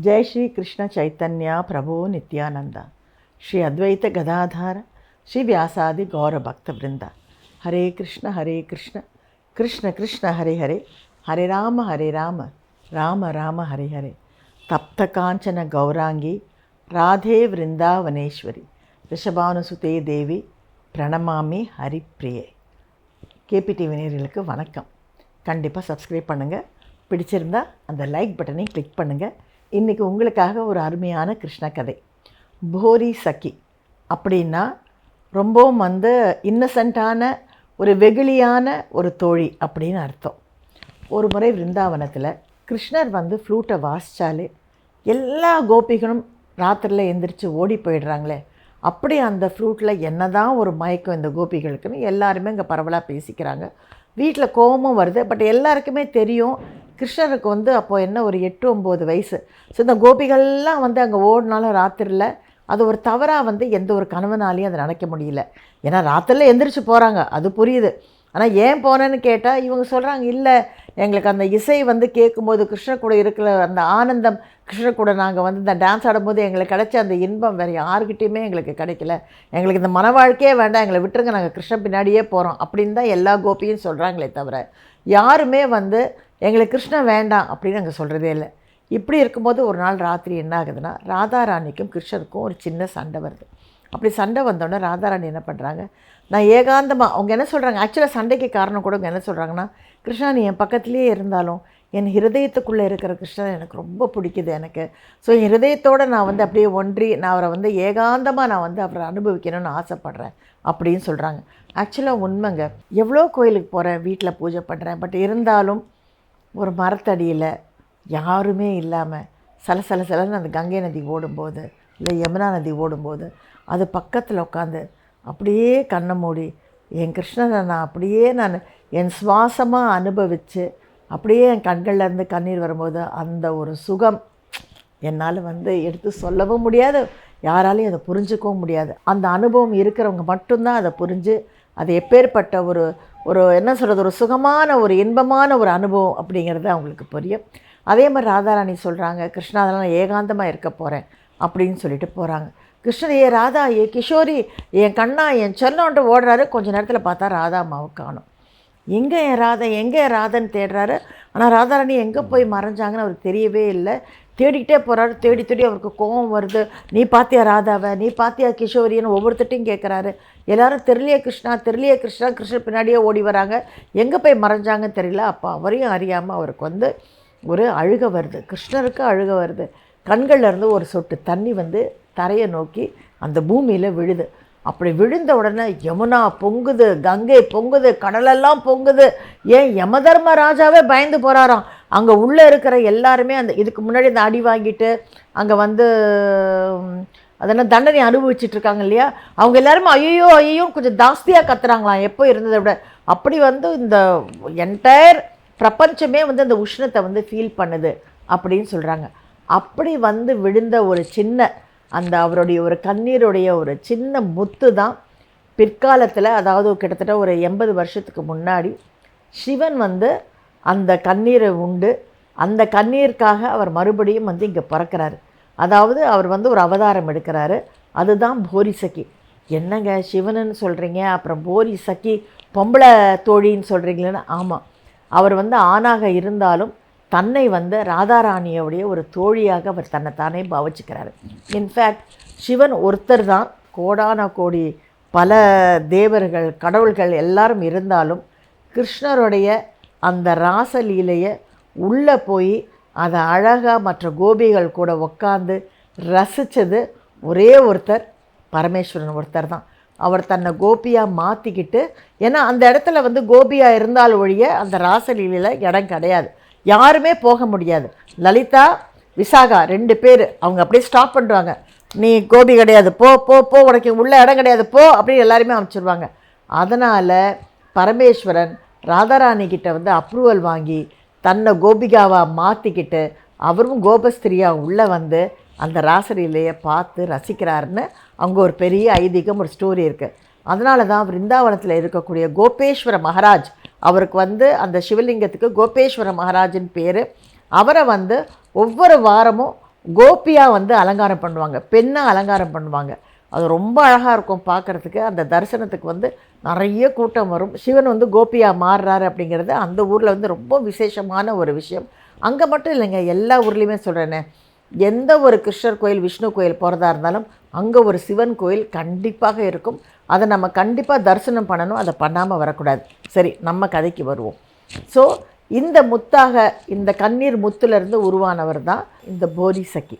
జై శ్రీ కృష్ణ చైతన్య ప్రభు నిత్యానంద శ్రీ అద్వైత గదాధార శ్రీ వ్యాసాది గౌర భక్త బృంద హరే కృష్ణ హరే కృష్ణ కృష్ణ కృష్ణ హరే హరే హరే రామ హరే రామ రామ రామ హరే హరే తప్త కాంచన గౌరాంగి రాధే వృందావనేశ్వరి ரிஷபானுசுதே தேவி பிரணமாமி ஹரிப்பிரியே கேபிடிவி நேயர்களுக்கு வணக்கம் கண்டிப்பாக சப்ஸ்கிரைப் பண்ணுங்கள் பிடிச்சிருந்தா அந்த லைக் பட்டனை கிளிக் பண்ணுங்கள் இன்றைக்கி உங்களுக்காக ஒரு அருமையான கிருஷ்ண கதை. போரி சக்கி அப்படின்னா ரொம்பவும் வந்து இன்னசென்ட்டான ஒரு வெகுளியான ஒரு தோழி அப்படின்னு அர்த்தம். ஒரு முறை விருந்தாவனத்தில் கிருஷ்ணர் வந்து ஃப்ளூட்டை வாசித்தாலே எல்லா கோபிகளும் ராத்திரியில் எந்திரிச்சு ஓடி போயிடுறாங்களே அப்படி அந்த ஃப்ளூட்டில் என்ன தான் ஒரு மயக்கம் இந்த கோபிகளுக்குன்னு எல்லாருமே இங்கே பரவலாக பேசிக்கிறாங்க. வீட்டில் கோபமும் வருது பட் எல்லாருக்குமே தெரியும் கிருஷ்ணருக்கு வந்து அப்போது என்ன ஒரு எட்டு ஒம்பது வயசு. ஸோ இந்த கோபிகள்லாம் வந்து அங்கே ஓடினாலும் ராத்திரியில் அது ஒரு தவறாக வந்து எந்த ஒரு கணவனாலையும் அதை நினைக்க முடியல. ஏன்னா ராத்திரியில் எந்திரிச்சு போகிறாங்க அது புரியுது. ஆனால் ஏன் போனேன்னு கேட்டால் இவங்க சொல்கிறாங்க இல்லை எங்களுக்கு அந்த இசை வந்து கேட்கும்போது கிருஷ்ணர் கூட இருக்கிற அந்த ஆனந்தம் கிருஷ்ணர் கூட நாங்கள் வந்து இந்த டான்ஸ் ஆடும்போது எங்களுக்கு கிடைச்ச அந்த இன்பம் வேறு யாருக்கிட்டேயுமே எங்களுக்கு கிடைக்கல. எங்களுக்கு இந்த மன வாழ்க்கையே வேண்டாம் எங்களை விட்டுருங்க நாங்கள் கிருஷ்ணன் பின்னாடியே போகிறோம் அப்படின்னு தான் எல்லா கோபியும் சொல்கிறாங்களே தவிர யாருமே வந்து எங்களுக்கு கிருஷ்ணன் வேண்டாம் அப்படின்னு நாங்கள் சொல்கிறதே இல்லை. இப்படி இருக்கும்போது ஒரு நாள் ராத்திரி என்ன ஆகுதுன்னா ராதாராணிக்கும் கிருஷ்ணருக்கும் ஒரு சின்ன சண்டை வருது. அப்படி சண்டை வந்தோடனே ராதாராணி என்ன பண்ணுறாங்க நான் ஏகாந்தமாக அவங்க என்ன சொல்கிறாங்க ஆக்சுவலாக சண்டைக்கு காரணம் கூட அவங்க என்ன சொல்கிறாங்கன்னா கிருஷ்ணா நீ என் பக்கத்துலேயே இருந்தாலும் என் ஹிருதயத்துக்குள்ளே இருக்கிற கிருஷ்ணன் எனக்கு ரொம்ப பிடிக்குது எனக்கு. ஸோ என் ஹிருதயத்தோடு நான் வந்து அப்படியே ஒன்றி நான் அவரை வந்து ஏகாந்தமாக நான் வந்து அவரை அனுபவிக்கணும்னு ஆசைப்பட்றேன் அப்படின்னு சொல்கிறாங்க ஆக்சுவலாக உண்மைங்க. எவ்வளோ கோயிலுக்கு போகிறேன் வீட்டில் பூஜை பண்ணுறேன் பட் இருந்தாலும் ஒரு மரத்தடியில் யாருமே இல்லாமல் சலசல சலன்னு அந்த கங்கை நதி ஓடும்போது இல்லை யமுனா நதி ஓடும்போது அது பக்கத்தில் உட்காந்து அப்படியே கண்ணை மூடி என் கிருஷ்ணனை நான் அப்படியே நான் என் சுவாசமாக அனுபவித்து அப்படியே என் கண்கள்லேருந்து கண்ணீர் வரும்போது அந்த ஒரு சுகம் என்னால் வந்து எடுத்து சொல்லவும் முடியாது. யாராலையும் அதை புரிஞ்சுக்கவும் முடியாது. அந்த அனுபவம் இருக்கிறவங்க மட்டும்தான் அதை புரிஞ்சு அது எப்பேற்பட்ட ஒரு ஒரு என்ன சொல்கிறது ஒரு சுகமான ஒரு இன்பமான ஒரு அனுபவம் அப்படிங்கிறது அவங்களுக்கு புரியும். அதே மாதிரி ராதாராணி சொல்கிறாங்க கிருஷ்ணா அதெல்லாம் நான் ஏகாந்தமாக இருக்க போகிறேன் அப்படின்னு சொல்லிட்டு போகிறாங்க கிருஷ்ணர் ஏ ராதா ஏ கிஷோரி என் கண்ணா என் செல்லோன்ட்டு ஓடுறாரு. கொஞ்ச நேரத்தில் பார்த்தா ராதா அம்மாவை காணும். எங்கே என் ராதா எங்கே என் ராதன்னு தேடுறாரு. ஆனால் ராதாராணி எங்கே போய் மறைஞ்சாங்கன்னு அவருக்கு தெரியவே இல்லை. தேடிக்கிட்டே போகிறாரு தேடி தேடி அவருக்கு கோபம் வருது. நீ பாத்தியா ராதாவை? நீ பாத்தியா கிஷோரின்னு ஒவ்வொருத்தட்டையும் கேட்குறாரு எல்லாரும் தெரியலையே கிருஷ்ணா தெரியலையே கிருஷ்ணா. கிருஷ்ணர் பின்னாடியே ஓடி வராங்க. எங்கே போய் மறைஞ்சாங்கன்னு தெரியல. அப்போ அவரையும் அறியாமல் அவருக்கு வந்து ஒரு அழுக வருது. கிருஷ்ணருக்கு அழுக வருது. கண்கள்லேருந்து ஒரு சொட்டு தண்ணி வந்து தரையை நோக்கி அந்த பூமியில் விழுது. அப்படி விழுந்த உடனே யமுனா பொங்குது கங்கை பொங்குது கடலெல்லாம் பொங்குது. ஏன் யமதர்ம ராஜாவே பயந்து போகிறாராம் அங்கே உள்ளே இருக்கிற எல்லாருமே அந்த இதுக்கு முன்னாடி இந்த அடி வாங்கிட்டு அங்கே வந்து அதெல்லாம் தண்டனை அனுபவிச்சுட்டு இருக்காங்க இல்லையா? அவங்க எல்லாருமே ஐயோ ஐயோ கொஞ்சம் ஜாஸ்தியாக கத்துறாங்களாம். எப்போ இருந்ததை விட. அப்படி வந்து இந்த என்டையர் பிரபஞ்சமே வந்து அந்த உஷ்ணத்தை வந்து ஃபீல் பண்ணுது அப்படின்னு சொல்கிறாங்க அப்படி வந்து விழுந்த ஒரு சின்ன அந்த அவருடைய ஒரு கண்ணீருடைய ஒரு சின்ன முத்து தான் பிற்காலத்தில் அதாவது கிட்டத்தட்ட ஒரு எண்பது வருஷத்துக்கு முன்னாடி சிவன் வந்து அந்த கண்ணீரை உண்டு. அந்த கண்ணீருக்காக அவர் மறுபடியும் வந்து இங்கே பிறக்கிறாரு. அதாவது அவர் வந்து ஒரு அவதாரம் எடுக்கிறாரு. அதுதான் போரி சக்கி என்னங்க சிவனுன்னு சொல்கிறீங்க அப்புறம் போரி சக்கி பொம்பளை தோழின்னு சொல்கிறீங்களேன்னு ஆமாம் அவர் வந்து ஆணாக இருந்தாலும் தன்னை வந்து ராதாராணியோடைய ஒரு தோழியாக அவர் தன்னை தானே பாவிச்சுக்கிறாரு இன்ஃபேக்ட் சிவன் ஒருத்தர் தான் கோடான கோடி பல தேவர்கள் கடவுள்கள் எல்லாரும் இருந்தாலும் கிருஷ்ணருடைய அந்த ராசலீலையை உள்ளே போய் அதை அழகாக மற்ற கோபிகள் கூட உக்காந்து ரசித்தது ஒரே ஒருத்தர் பரமேஸ்வரன் ஒருத்தர் தான். அவர் தன்னை கோபியாக மாற்றிக்கிட்டு ஏன்னா அந்த இடத்துல வந்து கோபியாக இருந்தால் ஒழிய அந்த ராசலீலையில் இடம் கிடையாது. யாருமே போக முடியாது. லலிதா விசாகா ரெண்டு பேர். அவங்க அப்படியே ஸ்டாப் பண்ணுவாங்க நீ கோபி கிடையாது போ போ போ உனக்கு உள்ள இடம் கிடையாது போ அப்படின்னு எல்லாருமே அமைச்சிருவாங்க அதனால் பரமேஸ்வரன் ராதாராணி கிட்ட வந்து அப்ரூவல் வாங்கி தன்னை கோபிகாவாக மாற்றிக்கிட்டு அவரும் கோபஸ்திரியாக உள்ளே வந்து அந்த ராசலீலையை பார்த்து ரசிக்கிறாருன்னு அங்கே ஒரு பெரிய ஐதீகம் ஒரு ஸ்டோரி இருக்குது அதனால தான் விருந்தாவனத்தில் இருக்கக்கூடிய கோபேஸ்வர மகாராஜ் அவருக்கு வந்து அந்த சிவலிங்கத்துக்கு கோபேஸ்வர மகாராஜின் பேர். அவரை வந்து ஒவ்வொரு வாரமும் கோபியாக வந்து அலங்காரம் பண்ணுவாங்க பெண்ணாக அலங்காரம் பண்ணுவாங்க. அது ரொம்ப அழகாக இருக்கும் பார்க்குறதுக்கு அந்த தரிசனத்துக்கு வந்து நிறைய கூட்டம் வரும். சிவன் வந்து கோபியாக மாறுறாரு அப்படிங்கிறது அந்த ஊரில் வந்து ரொம்ப விசேஷமான ஒரு விஷயம். அங்கே மட்டும் இல்லைங்க எல்லா ஊர்லேயுமே சொல்கிறேனே எந்த ஒரு கிருஷ்ணர் கோயில் விஷ்ணு கோயில் போகிறதா இருந்தாலும் அங்கே ஒரு சிவன் கோயில் கண்டிப்பாக இருக்கும். அதை நம்ம கண்டிப்பாக தரிசனம் பண்ணணும். அதை பண்ணாமல் வரக்கூடாது. சரி நம்ம கதைக்கு வருவோம். ஸோ இந்த முத்தாக இந்த கண்ணீர் முத்துலேருந்து உருவானவர் தான் இந்த போரி சக்கி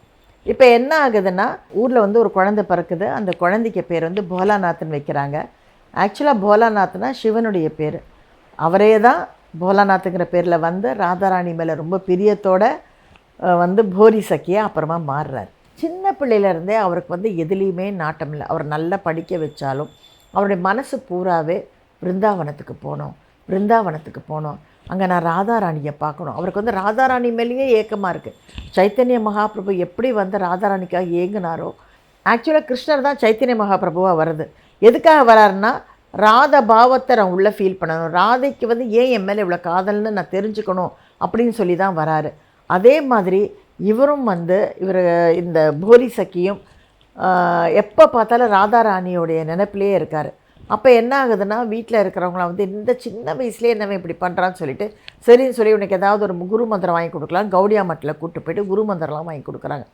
இப்போ என்ன ஆகுதுன்னா ஊரில் வந்து ஒரு குழந்தை பிறக்குது. அந்த குழந்தைக்கு பேர் வந்து போலாநாத்னு வைக்கிறாங்க. ஆக்சுவலாக போலாநாத்னா சிவனுடைய பேர். அவரே தான் போலாநாத்துங்கிற பேரில் வந்து ராதாராணி மேலே ரொம்ப பிரியத்தோட வந்து போரி சக்கியா அப்புறமா மாறுறார். சின்ன பிள்ளையிலேருந்தே அவருக்கு வந்து எதுலேயுமே நாட்டம் இல்லை அவர் நல்லா படிக்க வச்சாலும் அவருடைய மனசு பூராவே பிருந்தாவனத்துக்கு போனோம். பிருந்தாவனத்துக்கு போனோம். அங்கே நான் ராதாராணியை பார்க்கணும். அவருக்கு வந்து ராதாராணி மேலேயே ஏக்கமாக இருக்குது சைத்தன்ய மகாபிரபு எப்படி வந்து ராதாராணிக்காக ஏங்குனாரோ ஆக்சுவலாக கிருஷ்ணர் தான் சைத்தன்ய மகாபிரபுவாக வருது எதுக்காக வராருன்னா ராத பாவத்தை நான் உள்ளே ஃபீல் பண்ணணும். ராதைக்கு வந்து ஏன் என் மேலே இவ்வளோ காதல்னு நான் தெரிஞ்சுக்கணும் அப்படின்னு சொல்லி தான் வராரு. அதே மாதிரி இவரும் வந்து இவர் இந்த போலி சக்கியும் எப்போ பார்த்தாலும் ராதாராணியோடைய நினைப்பிலேயே இருக்கார். அப்போ என்ன ஆகுதுன்னா வீட்டில் இருக்கிறவங்களாம் வந்து இந்த சின்ன வயசுலேயே என்னவன் இப்படி பண்ணுறான்னு சொல்லிட்டு சரின்னு சொல்லி உனக்கு ஏதாவது ஒரு குரு மந்திரம் வாங்கி கொடுக்கலாம். கௌடியா மட்டில் கூப்பிட்டு போயிட்டு குரு மந்திரம்லாம் வாங்கி கொடுக்குறாங்க.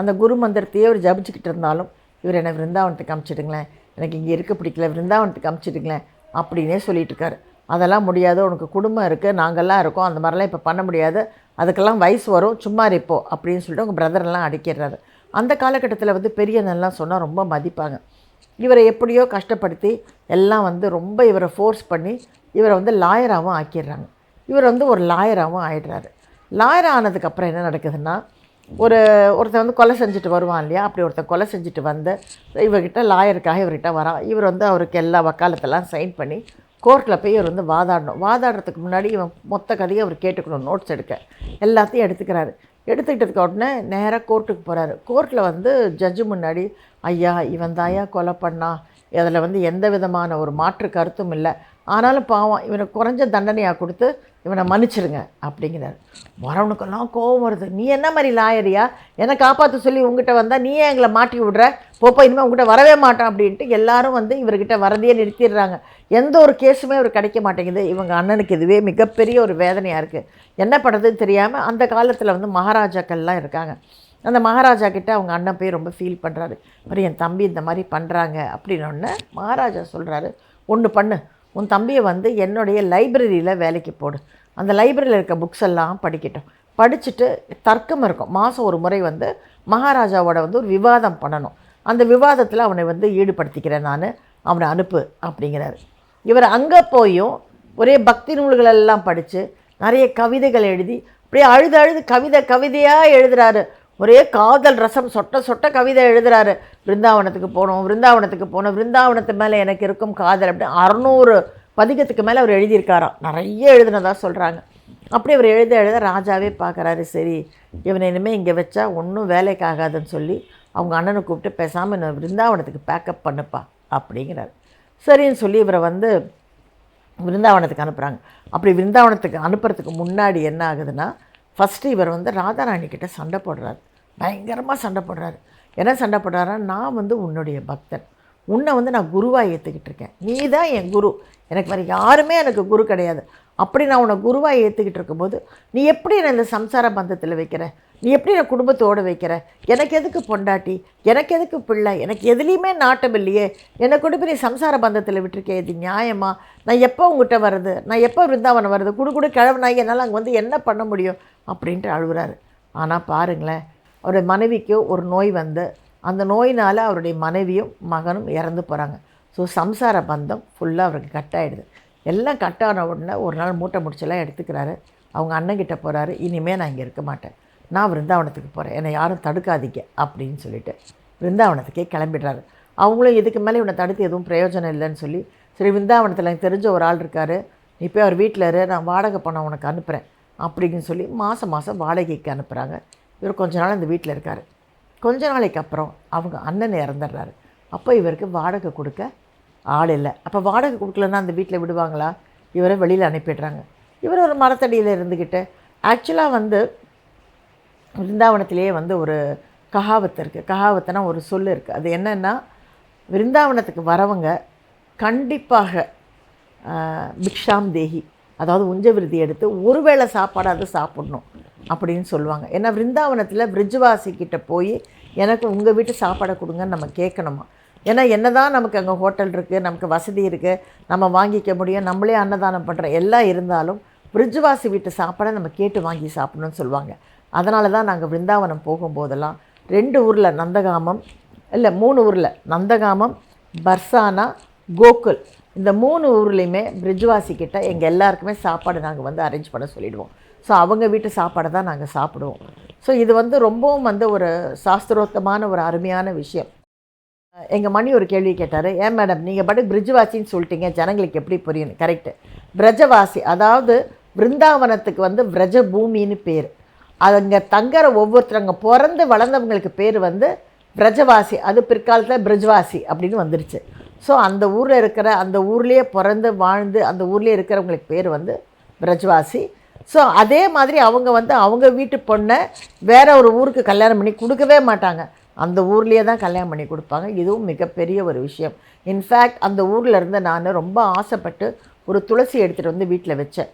அந்த குரு மந்திரத்தையே அவர் ஜபிச்சுக்கிட்டு இருந்தாலும் இவர் என்னை விருந்தாவனத்துக்கு அமுச்சிடுங்களேன். எனக்கு இங்கே இருக்க பிடிக்கல விருந்தாவனத்துக்கு அமுச்சிடுங்களேன் அப்படின்னே சொல்லிட்டு இருக்காரு. அதெல்லாம் முடியாது உனக்கு குடும்பம் இருக்குது நாங்கள்லாம் இருக்கோம் அந்த மாதிரிலாம் இப்போ பண்ண முடியாது. அதுக்கெல்லாம் வயசு வரும் சும்மா இருப்போ அப்படின்னு சொல்லிட்டு உங்கள் பிரதரெல்லாம் அடிக்கிறாரு. அந்த காலகட்டத்தில் வந்து பெரியனெல்லாம் சொன்னால் ரொம்ப மதிப்பாங்க. இவரை எப்படியோ கஷ்டப்படுத்தி எல்லாம் வந்து ரொம்ப இவரை ஃபோர்ஸ் பண்ணி இவரை வந்து லாயராகவும் ஆக்கிடுறாங்க. இவர் வந்து ஒரு லாயராகவும் ஆயிடுறாரு. லாயர் ஆனதுக்கப்புறம் என்ன நடக்குதுன்னா ஒரு ஒருத்தர் வந்து கொலை செஞ்சுட்டு வருவான் இல்லையா? அப்படி ஒருத்தன் கொலை செஞ்சுட்டு வந்து இவர்கிட்ட லாயருக்காக இவர்கிட்ட வரான். இவர் வந்து அவருக்கு எல்லா வக்காலத்தெல்லாம் சைன் பண்ணி கோர்ட்டில் போய் இவர் வந்து வாதாடணும். வாதாடுறதுக்கு முன்னாடி இவன் மொத்த கதையை அவர் கேட்டுக்கணும். நோட்ஸ் எடுக்க. எல்லாத்தையும் எடுத்துக்கிறாரு. எடுத்துக்கிட்டதுக்கு உடனே நேராக கோர்ட்டுக்கு போகிறாரு கோர்ட்டில் வந்து ஜட்ஜு முன்னாடி ஐயா இவன் தாயா கொலை பண்ணா? அதில் வந்து எந்த விதமான ஒரு மாற்று கருத்தும் இல்லை. ஆனாலும் பாவம் இவனுக்கு குறைஞ்ச தண்டனையாக கொடுத்து இவனை மன்னிச்சிருங்க அப்படிங்கிறார். வரவனுக்கெல்லாம் கோவம் வருது. நீ என்ன மாதிரி லாயரியா? என்னை காப்பாற்ற சொல்லி உங்ககிட்ட வந்தால் நீயே எங்களை மாட்டி விடுற? போப்போ இனிமேல் உங்ககிட்ட வரவே மாட்டான் அப்படின்ட்டு எல்லாரும் வந்து இவர்கிட்ட வரதையே நிறுத்திடுறாங்க. எந்த ஒரு கேஸுமே அவர் கிடைக்க மாட்டேங்குது. இவங்க அண்ணனுக்கு இதுவே மிகப்பெரிய ஒரு வேதனையாக இருக்குது என்ன பண்ணுறதுன்னு தெரியாமல் அந்த காலத்தில் வந்து மகாராஜாக்கள்லாம் இருக்காங்க. அந்த மகாராஜா கிட்ட அவங்க அண்ணன் போய் ரொம்ப ஃபீல் பண்ணுறாரு மாதிரி என் தம்பி இந்த மாதிரி பண்ணுறாங்க அப்படின்னொன்னே மகாராஜா சொல்கிறாரு ஒன்று பண்ணு. உன் தம்பியை வந்து என்னுடைய லைப்ரரியில் வேலைக்கு போடு. அந்த லைப்ரரியில் இருக்க புக்ஸ் எல்லாம் படிக்கட்டும். படிச்சுட்டு தர்க்கம் இருக்கும். மாதம் ஒரு முறை வந்து மகாராஜாவோட வந்து ஒரு விவாதம் பண்ணணும். அந்த விவாதத்தில் அவனை வந்து ஈடுபடுத்திக்கிறேன் நான். அவனை அனுப்பு அப்படிங்கிறாரு. இவர் அங்கே போயும் ஒரே பக்தி நூல்கள் எல்லாம் படித்து நிறைய கவிதைகள் எழுதி அப்படியே அழுது அழுது கவிதை கவிதையாக எழுதுகிறாரு ஒரே காதல் ரசம் சொட்ட சொட்ட கவிதை எழுதுகிறாரு பிருந்தாவனத்துக்கு போனோம் பிருந்தாவனத்துக்கு போனோம் பிருந்தாவனத்து மேலே எனக்கு இருக்கும் காதல் அப்படின்னு அறநூறு பதிகத்துக்கு மேலே அவர் எழுதியிருக்காராம் நிறைய எழுதுனதாக சொல்கிறாங்க அப்படி அவர் எழுத எழுத ராஜாவே பார்க்குறாரு சரி இவனை இனிமேல் இங்கே வச்சா ஒன்றும் வேலைக்கு ஆகாதுன்னு சொல்லி அவங்க அண்ணனை கூப்பிட்டு பேசாமல் இன்னும் பிருந்தாவனத்துக்கு பேக்கப் பண்ணுப்பா அப்படிங்கிறாரு. சரின்னு சொல்லி இவரை வந்து விருந்தாவனத்துக்கு அனுப்புகிறாங்க அப்படி விருந்தாவனத்துக்கு அனுப்புறதுக்கு முன்னாடி என்ன ஆகுதுன்னா ஃபஸ்ட்டு இவர் வந்து ராதாராணி கிட்ட சண்டை போடுறாரு. பயங்கரமாக சண்டை போடுறாரு. என்ன சண்டை போடுறாருன்னா நான் வந்து உன்னுடைய பக்தன். உன்னை வந்து நான் குருவாக ஏற்றுக்கிட்டு இருக்கேன். நீ தான் என் குரு. எனக்கு வேறு யாருமே எனக்கு குரு கிடையாது. அப்படி நான் உன்னை குருவாக ஏற்றுக்கிட்டு இருக்கும்போது நீ எப்படி என்னை இந்த சம்சார பந்தத்தில் வைக்கிற? நீ எப்படி நான் குடும்பத்தோடு வைக்கிற? எனக்கு எதுக்கு பொண்டாட்டி? எனக்கு எதுக்கு பிள்ளை? எனக்கு எதுலேயுமே நாட்டம் இல்லையே. என்னை கொண்டு போய் நீ சம்சார பந்தத்தில் விட்டுருக்கே இது நியாயமா? நான் எப்போ உங்ககிட்ட வர்றது? நான் எப்போ விருந்தாவனம் வருது குடு குடு கிழவனாகி என்னால் அங்கே வந்து என்ன பண்ண முடியும்? அப்படின்ட்டு அழுகுறாரு. ஆனால் பாருங்களேன் அவருடைய மனைவிக்கு ஒரு நோய் வந்து அந்த நோயினால் அவருடைய மனைவியும் மகனும் இறந்து போகிறாங்க ஸோ சம்சார பந்தம் ஃபுல்லாக அவருக்கு கட் ஆகிடுது எல்லாம் கட் ஆன உடனே ஒரு நாள் மூட்டை முடிச்செல்லாம் எடுத்துக்கிறாரு. அவங்க அண்ணங்கிட்ட போகிறாரு இனிமேல் நான் இங்கே இருக்க மாட்டேன். நான் விருந்தாவனத்துக்கு போகிறேன் என்னை யாரும் தடுக்காதீங்க அப்படின்னு சொல்லிட்டு விருந்தாவனத்துக்கே கிளம்பிடுறாரு. அவங்களும் இதுக்கு மேலே இவனை தடுத்து எதுவும் பிரயோஜனம் இல்லைன்னு சொல்லி சரி விருந்தாவனத்தில் எனக்கு தெரிஞ்ச ஒரு ஆள் இருக்கார். இப்போ அவர் வீட்டில் இரு. நான் வாடகை பணம் உனக்கு அனுப்புகிறேன் அப்படின்னு சொல்லி மாதம் மாதம் வாடகைக்கு அனுப்புகிறாங்க இவர் கொஞ்ச நாள் இந்த வீட்டில் இருக்கார். கொஞ்ச நாளைக்கு அப்புறம் அவங்க அண்ணன் இறந்துடுறாரு. அப்போ இவருக்கு வாடகை கொடுக்க ஆள் இல்லை. அப்போ வாடகை கொடுக்கலன்னா அந்த வீட்டில் விடுவாங்களா? இவரை வெளியில் அனுப்பிடுறாங்க. இவர் ஒரு மரத்தடியில் இருந்துக்கிட்டு ஆக்சுவலாக வந்து விருந்தாவனத்திலேயே வந்து ஒரு ககாவத்து இருக்குது ககாவத்துனா ஒரு சொல் இருக்குது அது என்னென்னா விருந்தாவனத்துக்கு வரவங்க கண்டிப்பாக பிக்ஷாம் தேகி. அதாவது உஞ்ச விருதி எடுத்து ஒருவேளை சாப்பாடாவது சாப்பிடணும் அப்படின்னு சொல்லுவாங்க. ஏன்னா விருந்தாவனத்தில் பிரிட்ஜ்வாசி கிட்டே போய் எனக்கு உங்கள் வீட்டு சாப்பாடை கொடுங்கன்னு நம்ம கேட்கணுமா? ஏன்னா என்னதான் நமக்கு அங்கே ஹோட்டல் இருக்குது நமக்கு வசதி இருக்குது நம்ம வாங்கிக்க முடியும் நம்மளே அன்னதானம் பண்ணுறோம் எல்லாம் இருந்தாலும் பிரிட்ஜ்வாசி வீட்டு சாப்பாடை நம்ம கேட்டு வாங்கி சாப்பிடணும்னு சொல்லுவாங்க. அதனால தான் நாங்கள் விருந்தாவனம் போகும்போதெல்லாம் ரெண்டு ஊரில் நந்தகாமம் இல்லை மூணு ஊரில் நந்தகாமம் பர்சானா கோகுல் இந்த மூணு ஊர்லேயுமே பிரிட்ஜ்வாசி எங்கள் எல்லாருக்குமே சாப்பாடு நாங்கள் வந்து அரேஞ்ச் பண்ண சொல்லிவிடுவோம் ஸோ அவங்க வீட்டு சாப்பாடை தான் நாங்கள் சாப்பிடுவோம். ஸோ இது வந்து ரொம்பவும் வந்து ஒரு சாஸ்திரோத்தமான ஒரு அருமையான விஷயம். எங்கள் மணி ஒரு கேள்வி கேட்டார் ஏன் மேடம் நீங்கள் பாட்டு பிரிட்ஜ்வாசின்னு சொல்லிட்டீங்க ஜனங்களுக்கு எப்படி புரியும்? கரெக்டு பிரஜவாசி அதாவது பிருந்தாவனத்துக்கு வந்து பிரஜ பூமின்னு பேர். அங்கே தங்குற ஒவ்வொருத்தர் அங்கே பிறந்து வளர்ந்தவங்களுக்கு பேர் வந்து பிரஜவாசி அது பிற்காலத்தில் பிரிஜ்வாசி அப்படின்னு வந்துருச்சு. ஸோ அந்த ஊரில் இருக்கிற அந்த ஊர்லேயே பிறந்து வாழ்ந்து அந்த ஊர்லேயே இருக்கிறவங்களுக்கு பேர் வந்து பிரஜ்வாசி. ஸோ அதே மாதிரி அவங்க வந்து அவங்க வீட்டு பொண்ணை வேற ஒரு ஊருக்கு கல்யாணம் பண்ணி கொடுக்கவே மாட்டாங்க. அந்த ஊர்லேயே தான் கல்யாணம் பண்ணி கொடுப்பாங்க. இதுவும் மிகப்பெரிய ஒரு விஷயம். இன்ஃபேக்ட் அந்த ஊரில் இருந்து நான் ரொம்ப ஆசைப்பட்டு ஒரு துளசி எடுத்துகிட்டு வந்து வீட்டில் வச்சேன்.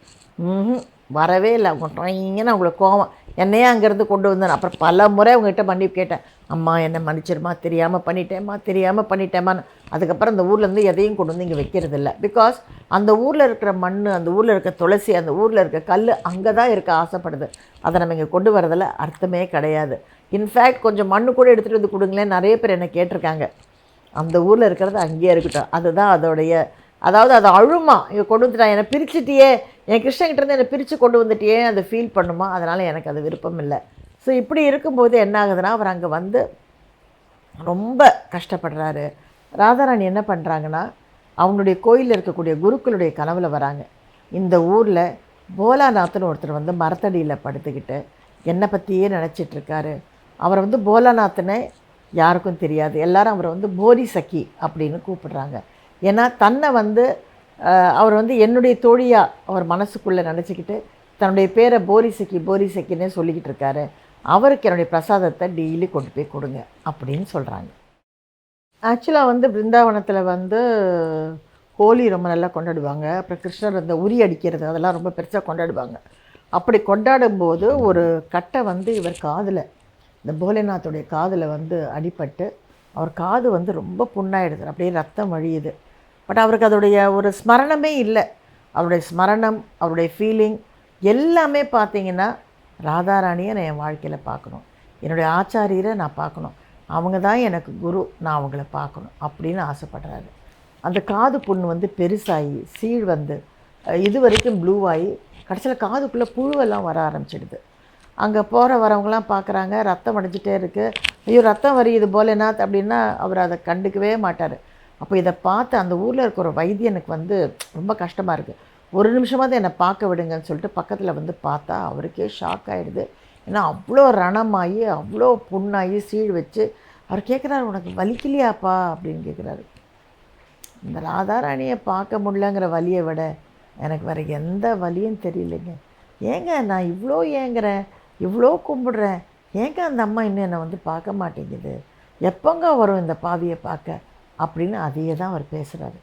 ம்ஹும், வரவே இல்லை. அவங்க ட்ரைங்கன்னு அவங்களுக்கு கோவம். என்னையே அங்கேருந்து கொண்டு வந்தேன் அப்புறம் பல முறை அவங்ககிட்ட மன்னிப்பு கேட்டேன். அம்மா என்னை மன்னிச்சிருமா தெரியாமல் பண்ணிட்டேம்மா தெரியாமல் பண்ணிட்டேம்மான்னு. அதுக்கப்புறம் அந்த ஊர்லேருந்து எதையும் கொண்டு வந்து இங்கே வைக்கிறது இல்லை. பிகாஸ் அந்த ஊரில் இருக்கிற மண் அந்த ஊரில் இருக்க துளசி அந்த ஊரில் இருக்க கல் அங்கே தான் இருக்க ஆசைப்படுது. அதை நம்ம இங்கே கொண்டு வரதில் அர்த்தமே கிடையாது. இன்ஃபேக்ட் கொஞ்சம் மண்ணு கூட எடுத்துகிட்டு வந்து கொடுங்களேன். நிறைய பேர் என்னை கேட்டிருக்காங்க. அந்த ஊரில் இருக்கிறது அங்கேயே இருக்கட்டும். அதுதான் அதோடைய அதாவது அது அழுமா. இங்கே கொண்டு வந்துட்டான் என்னை பிரிச்சுட்டியே. என் கிருஷ்ணகிட்டருந்து என்னை பிரித்து கொண்டு வந்துட்டியே அதை ஃபீல் பண்ணுமா? அதனால் எனக்கு அது விருப்பம் இல்லை ஸோ இப்படி இருக்கும்போது என்ன ஆகுதுன்னா அவர் அங்கே வந்து ரொம்ப கஷ்டப்படுறாரு. ராதாராணி என்ன பண்ணுறாங்கன்னா அவனுடைய கோயிலில் இருக்கக்கூடிய குருக்களுடைய கனவில் வராங்க. இந்த ஊரில் போலாநாத்னு ஒருத்தர் வந்து மரத்தடியில் படுத்துக்கிட்டு என்னை பற்றியே நினச்சிட்ருக்காரு. அவரை வந்து போலாநாத்னே யாருக்கும் தெரியாது. எல்லாரும் அவரை வந்து போரி சக்கி அப்படின்னு கூப்பிடுறாங்க. ஏன்னா தன்னை வந்து அவர் வந்து என்னுடைய தோழியாக அவர் மனசுக்குள்ளே நினச்சிக்கிட்டு தன்னுடைய பேரை போரி சக்கி போரி சொல்லிக்கிட்டு இருக்காரு. அவருக்கு என்னுடைய பிரசாதத்தை டெய்லி கொண்டு போய் கொடுங்க அப்படின்னு சொல்கிறாங்க ஆக்சுவலாக வந்து பிருந்தாவனத்தில் வந்து ஹோலி ரொம்ப நல்லா கொண்டாடுவாங்க. அப்புறம் கிருஷ்ணர் அந்த உரி அடிக்கிறது அதெல்லாம் ரொம்ப பெருசாக கொண்டாடுவாங்க. அப்படி கொண்டாடும்போது ஒரு கட்டை வந்து இவர் காதில் இந்த போலேநாத்துடைய காதில் வந்து அடிபட்டு அவர் காது வந்து ரொம்ப புண்ணாயிடுது. அப்படியே ரத்தம் வழியுது. பட் அவருக்கு அதோடைய ஒரு ஸ்மரணமே இல்லை. அவருடைய ஸ்மரணம் அவருடைய ஃபீலிங் எல்லாமே பார்த்தீங்கன்னா ராதாராணியை நான் என் வாழ்க்கையில் பார்க்கணும். என்னுடைய ஆச்சாரியரை நான் பார்க்கணும். அவங்க தான் எனக்கு குரு நான் அவங்கள பார்க்கணும் அப்படின்னு ஆசைப்படுறாரு. அந்த காது புண்ணு வந்து பெருசாகி சீழ் வந்து இது வரைக்கும் ப்ளூவாகி கடைசியில் காதுக்குள்ளே புழுவெல்லாம் வர ஆரம்பிச்சிடுது. அங்கே போகிற வரவங்களாம் பார்க்குறாங்க ரத்தம் அடைஞ்சிட்டே இருக்குது ஐயோ ரத்தம் வரியுது போலனா அப்படின்னா அவர் அதை கண்டுக்கவே மாட்டார். அப்போ இதை பார்த்து அந்த ஊரில் இருக்கிற வைத்தியனுக்கு வந்து ரொம்ப கஷ்டமாக இருக்குது ஒரு நிமிஷமாவது என்னை பார்க்க விடுங்கன்னு சொல்லிட்டு பக்கத்தில் வந்து பார்த்தா அவருக்கே ஷாக் ஆகிடுது ஏன்னா அவ்வளோ ரணமாகி அவ்வளோ புண்ணாகி சீழ் வச்சு அவர் கேட்குறாரு உனக்கு வலிக்கலையாப்பா? அப்படின்னு கேட்குறாரு இந்த ராதாராணியை பார்க்க முடியலங்கிற வலியை விட எனக்கு வேறு எந்த வலியும் தெரியலைங்க. ஏங்க நான் இவ்வளோ ஏங்குறேன் இவ்வளோ கும்பிடுறேன் ஏங்க அந்த அம்மா இன்னும் என்னை வந்து பார்க்க மாட்டேங்குது? எப்போங்க வரும் இந்த பாவியை பார்க்க? அப்படின்னு அதையே தான் அவர் பேசுகிறாரு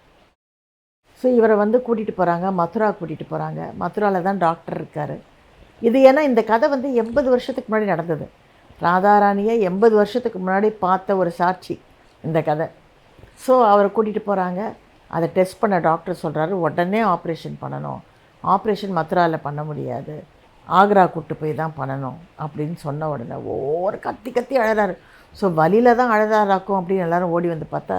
ஸோ இவரை வந்து கூட்டிகிட்டு போகிறாங்க மதுரா கூட்டிகிட்டு போகிறாங்க மதுராவில் தான் டாக்டர் இருக்கார். இது ஏன்னா இந்த கதை வந்து எண்பது வருஷத்துக்கு முன்னாடி நடந்தது. ராதாராணியை எண்பது வருஷத்துக்கு முன்னாடி பார்த்த ஒரு சாட்சி இந்த கதை. ஸோ அவரை கூட்டிகிட்டு போகிறாங்க அதை டெஸ்ட் பண்ண டாக்டர் சொல்கிறாரு உடனே ஆப்ரேஷன் பண்ணணும். ஆப்ரேஷன் மதுராவில் பண்ண முடியாது. ஆக்ரா கூட்டு போய் தான் பண்ணணும். அப்படின்னு சொன்ன உடனே ஒவ்வொரு கத்தி கத்தி அழறாரு ஸோ வழியில் தான் அழகாராக்கும் அப்படின்னு எல்லோரும் ஓடி வந்து பார்த்தா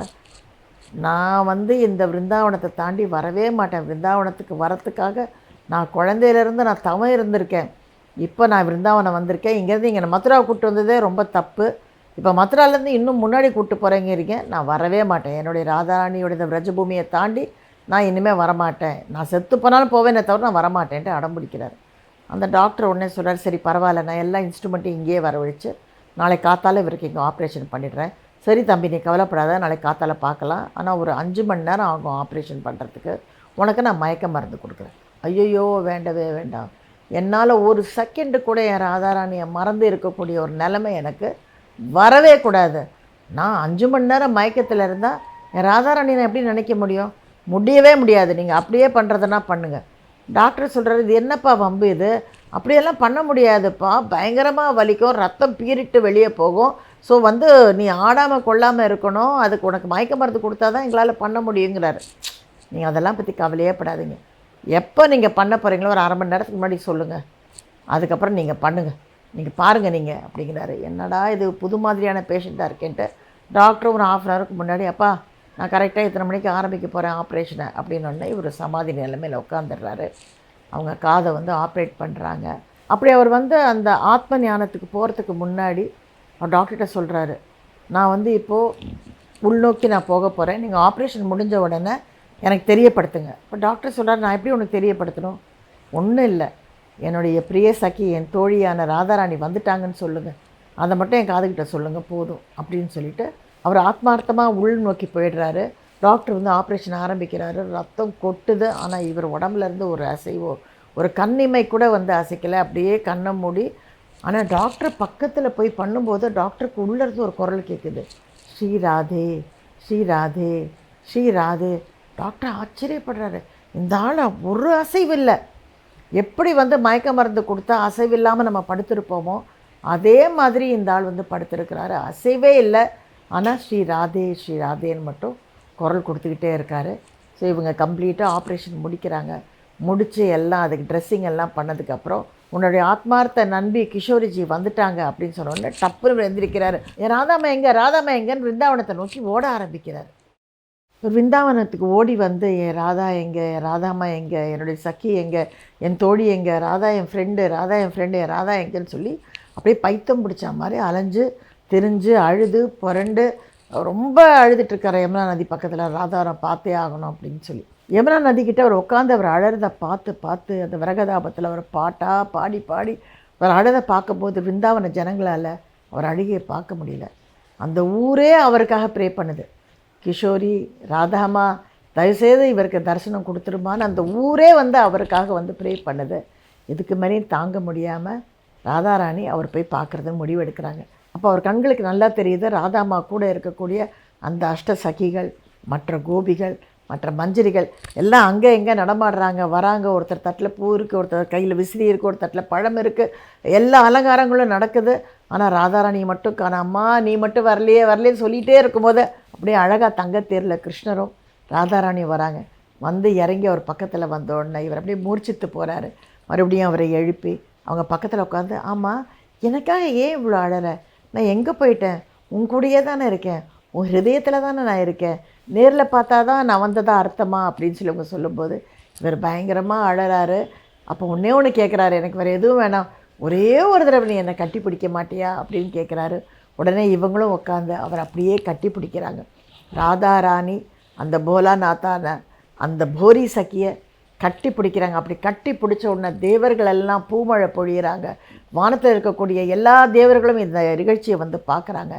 நான் வந்து இந்த விருந்தாவனத்தை தாண்டி வரவே மாட்டேன். விருந்தாவனத்துக்கு வரத்துக்காக நான் குழந்தையிலேருந்து நான் தவம் இருந்திருக்கேன். இப்போ நான் விருந்தாவனம் வந்திருக்கேன். இங்கேருந்து இங்கே மதுரா கூப்பிட்டு வந்ததே ரொம்ப தப்பு. இப்போ மதுராலேருந்து இன்னும் முன்னாடி கூப்பிட்டு போகிறேங்க இருக்கேன். நான் வரவே மாட்டேன். என்னுடைய ராதாராணியோட இந்த விரஜபூமியை தாண்டி நான் இனிமேல் வரமாட்டேன். நான் செத்து போனாலும் போவேனே தவிர நான் வரமாட்டேன்ட்டு அடம்பிடிக்கிறார் அந்த டாக்டர் உடனே சொல்கிறார் சரி பரவாயில்ல. நான் எல்லா இன்ஸ்ட்ருமெண்ட்டையும் இங்கேயே வரவழைச்சு நாளை காத்தால இவருக்கு இங்கே ஆப்ரேஷன் பண்ணிடுறேன். சரி தம்பி நீ கவலைப்படாத நாளைக்கு காத்தால் பார்க்கலாம். ஆனால் ஒரு அஞ்சு மணி நேரம் ஆகும் ஆப்ரேஷன் பண்ணுறதுக்கு உனக்கு நான் மயக்க மருந்து கொடுக்குறேன். ஐயையோ வேண்டவே வேண்டாம். என்னால் ஒரு செகண்டு கூட என் ராதாராணியை மறந்து இருக்கக்கூடிய ஒரு நிலைமை எனக்கு வரவே கூடாது. நான் அஞ்சு மணி நேரம் மயக்கத்தில் இருந்தால் என் ராதாராணியை எப்படி நினைக்க முடியும்? முடியவே முடியாது. நீங்கள் அப்படியே பண்ணுறதுனா பண்ணுங்கள் டாக்டர் சொல்கிறாரு இது என்னப்பா வம்பு இது? அப்படியெல்லாம் பண்ண முடியாதுப்பா. பயங்கரமாக வலிக்கும். ரத்தம் பீறிட்டு வெளியே போகும். ஸோ வந்து நீ ஆடாமல் கொள்ளாமல் இருக்கணும். அதுக்கு உனக்கு மயக்க மருந்து கொடுத்தா தான் எங்களால் பண்ண முடியுங்கிறாரு. நீங்கள் அதெல்லாம் பற்றி கவலையே படாதீங்க. எப்போ நீங்கள் பண்ண போகிறீங்களோ ஒரு அரை மணி நேரத்துக்கு முன்னாடி சொல்லுங்கள் அதுக்கப்புறம் நீங்கள் பண்ணுங்கள் நீங்கள் பாருங்கள் நீங்கள் அப்படிங்கிறாரு. என்னடா இது புது மாதிரியான பேஷண்ட்டாக இருக்கேன்ட்டு. டாக்டர் ஒரு ஆஃப் அன் ஹவருக்கு முன்னாடி அப்பா நான் கரெக்டாக இத்தனை மணிக்கு ஆரம்பிக்க போகிறேன் ஆப்ரேஷனை அப்படின்னு உடனே இவர் சமாதி நிலைமையில் உட்காந்துடுறாரு அவங்க காதை வந்து ஆப்ரேட் பண்ணுறாங்க அப்படி அவர் வந்து அந்த ஆத்ம ஞானத்துக்கு போகிறதுக்கு முன்னாடி அவர் டாக்டர்கிட்ட சொல்கிறாரு நான் வந்து இப்போது உள்நோக்கி நான் போக போகிறேன் நீங்கள் ஆப்ரேஷன் முடிஞ்ச உடனே எனக்கு தெரியப்படுத்துங்க. இப்போ டாக்டர் சொல்கிறார் நான் எப்படி உனக்கு தெரியப்படுத்தணும்? ஒன்றும் இல்லை. என்னுடைய பிரிய சகி என் தோழியான ராதாராணி வந்துட்டாங்கன்னு சொல்லுங்கள் அதை மட்டும் என் காதுகிட்ட சொல்லுங்கள் போதும் அப்படின்னு சொல்லிட்டு அவர் ஆத்மார்த்தமாக உள் நோக்கி போயிடுறாரு. டாக்டர் வந்து ஆப்ரேஷன் ஆரம்பிக்கிறாரு. ரத்தம் கொட்டுது. ஆனால் இவர் உடம்புல இருந்து ஒரு அசைவோ ஒரு கண்ணிமை கூட வந்து அசைக்கலை. அப்படியே கண்ணை மூடி ஆனால் டாக்டர் பக்கத்தில் போய் பண்ணும்போது டாக்டருக்கு உள்ளே இருந்து ஒரு குரல் கேட்குது ஸ்ரீ ராதே ஸ்ரீ ராதே ஸ்ரீ ராதே டாக்டர் ஆச்சரியப்படுறாரு. இந்த ஆள் ஒரு அசைவில்லை. எப்படி வந்து மயக்க மருந்து கொடுத்தா அசைவில்லாமல் நம்ம படுத்திருப்போமோ அதே மாதிரி இந்த ஆள் வந்து படுத்திருக்கிறாரு. அசைவே இல்லை. ஆனால் ஸ்ரீ ராதே ஸ்ரீ ராதேன்னு மட்டும் குரல் கொடுத்துக்கிட்டே இருக்காரு. ஸோ இவங்க கம்ப்ளீட்டாக ஆப்ரேஷன் முடிக்கிறாங்க. முடித்து எல்லாம் அதுக்கு ட்ரெஸ்ஸிங் எல்லாம் பண்ணதுக்கப்புறம் உன்னுடைய ஆத்மார்த்த நண்பி கிஷோரிஜி வந்துட்டாங்க அப்படின்னு சொன்னோடனே டப்புன்னு என் ராதாமா எங்கே? ராதாமா எங்கன்னு விருந்தாவனத்தை நோக்கி ஓட ஆரம்பிக்கிறார். ஒரு விருந்தாவனத்துக்கு ஓடி வந்து என் ராதா எங்கே? என் ராதாமா எங்கே? என்னுடைய சखी எங்கே? என் தோழி எங்கே? ராதா என் ஃப்ரெண்டு ராதா என் ஃப்ரெண்டு என் ராதா எங்கேன்னு சொல்லி அப்படியே பைத்தம் பிடிச்ச மாதிரி அலைஞ்சு திரிஞ்சு அழுது புரண்டு ரொம்ப அழுதுட்டுருக்காரு யமுனா நதி பக்கத்தில் ராதாரை பார்த்தே ஆகணும் அப்படின்னு சொல்லி. யமுனா நதிக்கிட்ட அவர் உட்காந்து அவர் அழறதை பார்த்து பார்த்து அந்த விரகதாபத்தில் அவர் பாட்டாக பாடி பாடி அவர் அழதை பார்க்கும்போது விருந்தாவன ஜனங்களால் அவர் அழுகையை பார்க்க முடியல. அந்த ஊரே அவருக்காக ப்ரே பண்ணுது. கிஷோரி ராதாமா தயவுசெய்து இவருக்கு தரிசனம் கொடுத்துருமான்னு அந்த ஊரே வந்து அவருக்காக வந்து ப்ரே பண்ணுது. இதுக்கு மேலேயும் தாங்க முடியாமல் ராதாராணி அவர் போய் பார்க்குறதுன்னு முடிவு எடுக்கிறாங்க. அப்போ அவர் கண்களுக்கு நல்லா தெரியுது ராதாமா கூட இருக்கக்கூடிய அந்த அஷ்ட சகிகள் மற்ற கோபிகள் மற்ற மஞ்சரிகள் எல்லாம் அங்கே எங்கே நடமாடுறாங்க வராங்க. ஒருத்தர் தட்டில் பூ இருக்குது ஒருத்தர் கையில் விசிறி இருக்குது ஒரு தட்டில் பழம் இருக்குது எல்லா அலங்காரங்களும் நடக்குது. ஆனால் ராதாராணி மட்டும் காணாம்மா நீ மட்டும் வரலையே வரலையேன்னு சொல்லிகிட்டே இருக்கும்போது அப்படியே அழகாக தங்கத்தேரில் கிருஷ்ணரும் ராதாராணி வராங்க. வந்து இறங்கி அவர் பக்கத்தில் வந்த உடனே இவர் அப்படியே மூர்ச்சித்து போகிறாரு மறுபடியும் அவரை எழுப்பி அவங்க பக்கத்தில் உட்காந்து ஆமாம் எனக்காக ஏன் இவ்வளோ அழற? நான் எங்கே போயிட்டேன்? உன் கூடயே தானே இருக்கேன். உன் ஹிருதயத்தில் தானே நான் இருக்கேன். நேரில் பார்த்தா தான் நான் வந்ததா அர்த்தமா? அப்படின்னு சொல்லி அவங்க சொல்லும்போது இவர் பயங்கரமாக அழறாரு. அப்போ ஒன்றே ஒன்று கேட்குறாரு எனக்கு வேறு எதுவும் வேணாம். ஒரே ஒரு தடவை நீ என்னை கட்டி பிடிக்க மாட்டியா? அப்படின்னு கேட்குறாரு உடனே இவங்களும் உட்காந்து அவர் அப்படியே கட்டி பிடிக்கிறாங்க. ராதா ராணி அந்த போலா நாத்தான அந்த போரி சக்கியை கட்டி பிடிக்கிறாங்க. அப்படி கட்டி பிடிச்ச உடனே தேவர்கள் எல்லாம் பூமழை பொழியிறாங்க. வானத்தில் இருக்கக்கூடிய எல்லா தேவர்களும் இந்த நிகழ்ச்சியை வந்து பார்க்குறாங்க.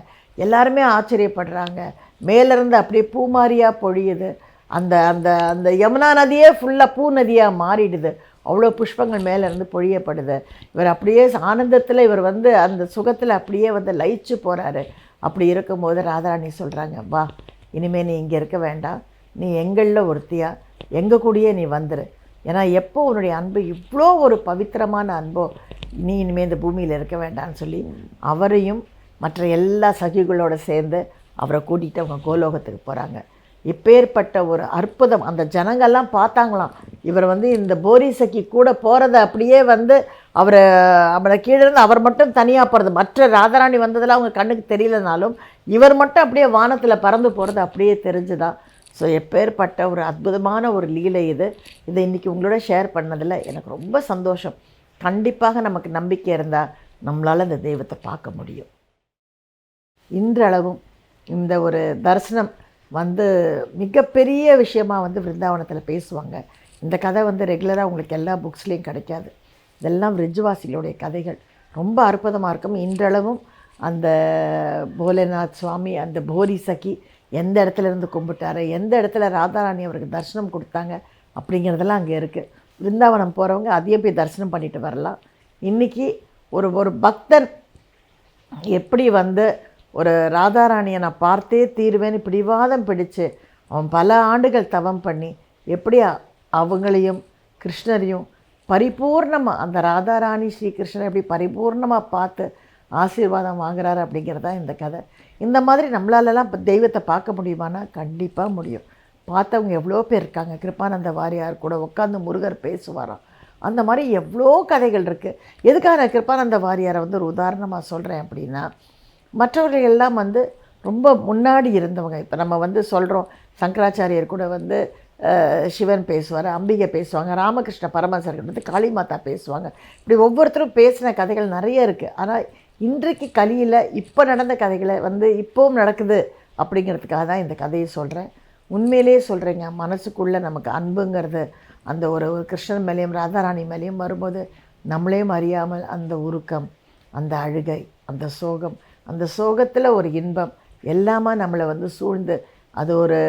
எல்லாருமே ஆச்சரியப்படுறாங்க. மேலேருந்து அப்படியே பூமாரியாக பொழியுது. அந்த அந்த அந்த யமுனா நதியே ஃபுல்லாக பூ நதியாக மாறிடுது. அவ்வளோ புஷ்பங்கள் மேலேருந்து பொழியப்படுது. இவர் அப்படியே ஆனந்தத்தில் இவர் வந்து அந்த சுகத்தில் அப்படியே வந்து லயிச்சு போகிறாரு அப்படி இருக்கும்போது ராதாராணி சொல்கிறாங்க வா இனிமேல் நீ இங்கே இருக்க வேண்டாம். நீ எங்களில் ஒருத்தியா? எங்கள் கூடயே நீ வந்துரு. ஏன்னா எப்போ உன்னுடைய அன்பு இவ்வளோ ஒரு பவித்திரமான அன்போ நீ இனிமேல் இந்த பூமியில் இருக்க வேண்டாம்னு சொல்லி அவரையும் மற்ற எல்லா சகிகளோடு சேர்ந்து அவரை கூட்டிகிட்டு அவங்க கோலோகத்துக்கு போகிறாங்க இப்பேற்பட்ட ஒரு அற்புதம். அந்த ஜனங்கள்லாம் பார்த்தாங்களாம். இவர் வந்து இந்த போரி சகி கூட போகிறத அப்படியே வந்து அவரை அவரை கீழே இருந்து அவர் மட்டும் தனியாக போகிறது மற்ற ராதாராணி வந்ததெல்லாம் அவங்க கண்ணுக்கு தெரியலனாலும் இவர் மட்டும் அப்படியே வானத்தில் பறந்து போகிறது அப்படியே தெரிஞ்சுதான். ஸோ எப்பேற்பட்ட ஒரு அற்புதமான ஒரு லீலை இது. இதை இன்றைக்கி உங்களோட ஷேர் பண்ணதில் எனக்கு ரொம்ப சந்தோஷம். கண்டிப்பாக நமக்கு நம்பிக்கை இருந்தால் நம்மளால் அந்த தெய்வத்தை பார்க்க முடியும். இன்றளவும் இந்த ஒரு தரிசனம் வந்து மிகப்பெரிய விஷயமாக வந்து விருந்தாவனத்தில் பேசுவாங்க. இந்த கதை வந்து ரெகுலராக உங்களுக்கு எல்லா புக்ஸ்லேயும் கிடைக்காது. இதெல்லாம் ரிஜ்வாசிகளுடைய கதைகள். ரொம்ப அற்புதமாக இருக்கும். இன்றளவும் அந்த போலேநாத் சுவாமி அந்த போரி சகி எந்த இடத்துல இருந்து கும்பிட்டாரு எந்த இடத்துல ராதாராணி அவருக்கு தரிசனம் கொடுத்தாங்க அப்படிங்கிறதெல்லாம் அங்கே இருக்குது விருந்தாவனம் போகிறவங்க அதையும் போய் தரிசனம் பண்ணிட்டு வரலாம். இன்றைக்கி ஒரு ஒரு பக்தர் எப்படி வந்து ஒரு ராதாராணியை நான் பார்த்தே தீருவேன் பிடிவாதம் பிடிச்சு அவன் பல ஆண்டுகள் தவம் பண்ணி எப்படி அவங்களையும் கிருஷ்ணரையும் பரிபூர்ணமாக அந்த ராதாராணி ஸ்ரீகிருஷ்ணரை எப்படி பரிபூர்ணமாக பார்த்து ஆசீர்வாதம் வாங்குறாரு அப்படிங்கிறது தான் இந்த கதை. இந்த மாதிரி நம்மளாலலாம் இப்போ தெய்வத்தை பார்க்க முடியுமானா கண்டிப்பாக முடியும். பார்த்தவங்க எவ்வளோ பேர் இருக்காங்க. கிருப்பானந்த வாரியார் கூட உட்காந்து முருகர் பேசுவாராம் அந்த மாதிரி எவ்வளோ கதைகள் இருக்குது எதுக்காக நான் கிருப்பானந்த வாரியாரை வந்து ஒரு உதாரணமாக சொல்கிறேன் அப்படின்னா மற்றவர்கள் எல்லாம் வந்து ரொம்ப முன்னாடி இருந்தவங்க. இப்போ நம்ம வந்து சொல்கிறோம் சங்கராச்சாரியர் கூட வந்து சிவன் பேசுவார் அம்பிகை பேசுவாங்க ராமகிருஷ்ண பரமசர்கள் வந்து காளிமாதா பேசுவாங்க. இப்படி ஒவ்வொருத்தரும் பேசின கதைகள் நிறைய இருக்குது ஆனால் இன்றைக்கு கலியில் இப்போ நடந்த கதைகளை வந்து இப்போவும் நடக்குது அப்படிங்கிறதுக்காக தான் இந்த கதையை சொல்கிறேன் உண்மையிலேயே சொல்கிறேங்க மனசுக்குள்ளே நமக்கு அன்புங்கிறது அந்த ஒரு கிருஷ்ணன் மேலேயும் ராதாராணி மேலேயும் வரும்போது நம்மளையும் அறியாமல் அந்த உருக்கம் அந்த அழுகை அந்த சோகம் அந்த சோகத்தில் ஒரு இன்பம் எல்லாமே நம்மளை வந்து சூழ்ந்து அது ஒரு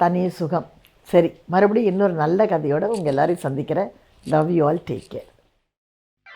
தனி சுகம். சரி மறுபடியும் இன்னொரு நல்ல கதையோடு உங்கள் எல்லோரையும் சந்திக்கிறேன். Love you all take care